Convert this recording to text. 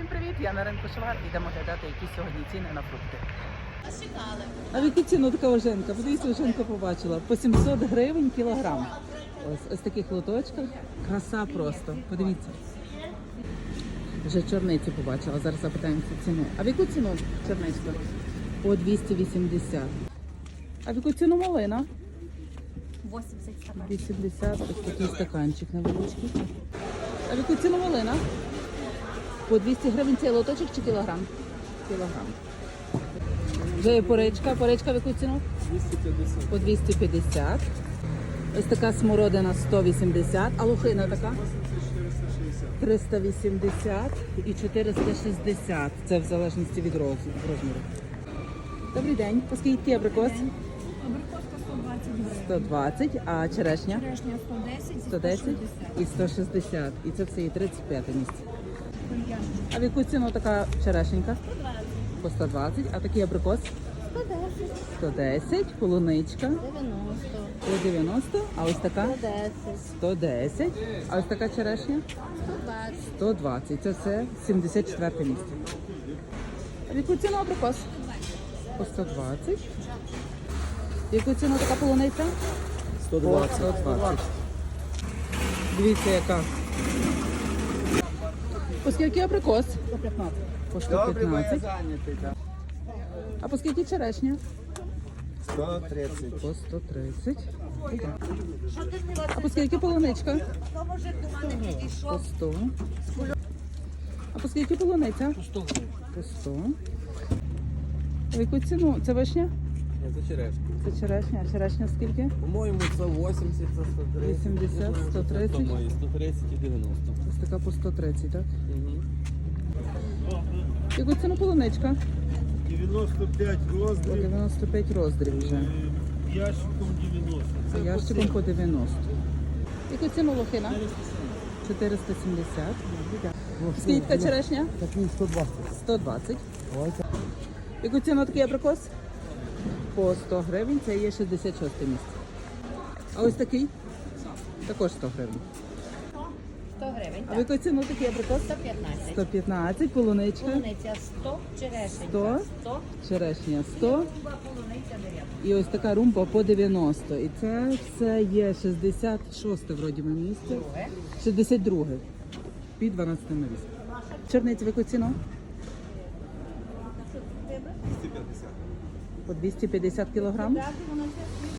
Всім привіт! Я на ринку Швар. Ідемо глядати, які сьогодні ціни на фрукти. А в яку ціну така оженка? Подивіться, оженка побачила. По 700 гривень кілограм. Ось, ось таких лоточках. Краса просто. Подивіться. Вже чорниці побачила. Зараз запитаємося ціну. А в яку ціну чорничка? По 280. А в яку ціну малина? 80 стаканчиков. 80. Ось такий стаканчик невеличкий. А в яку ціну малина? По 200 гривень цей лоточок чи кілограм? Кілограм. Вже є поречка. Поречка в яку ціну? 250. По 250. Ось така смородина 180. А лухина така? 380 і 460. Це в залежності від розміру. Добрий день. Оскільки абрикос? Абрикоска 120 гривень. 120, а черешня? Черешня 110 і 110 160. і 160. І це все і 35 місце. А в яку ціну така черешенька? 120. По 120. А такий абрикос? 110. 110, полуничка 90. по 90, а ось така 110. 110, а ось така черешня 120. 120. Це все 74 місце. А в яку ціну абрикос? По 120. В яку ціну така полуниця? 120. 120. Дивіться, яка. По скільки абрикос? По 15. По 115. А по скільки черешня? 130. По 130. А по скільки полуничка? По 100. А по скільки полуниця? По 100. По 100. А в яку ціну? Це вишня? Ні, це черешка. Це черешня. А черешня скільки? По-моєму, це 80, це 130. 80, 130. По-моєму, 130 і 90. Ось така по 130, так? Угу. Яку ціну полуничка? 95 По роздріб, 95 роздріб вже. е, ящиком 90. Це ящиком по 90. В яку ціну лохина? 470. Скільки черешня? Такий 120. 120. В яку ціну такий абрикос? По 100 гривень, це є 66 місце. А ось такий? Також 100 гривень. 100 гривень. А в яку ціну такий абрикос? 115. 115, полуничка, Полуниця 100, черешенька 100. 100, черешня 100 румба, полуниця 90. і ось така румба по 90. І це все є 66 вроді би місце. Друге. 62 під 12 місце. Чорниця в яку ціну? 250. По 250 кілограм.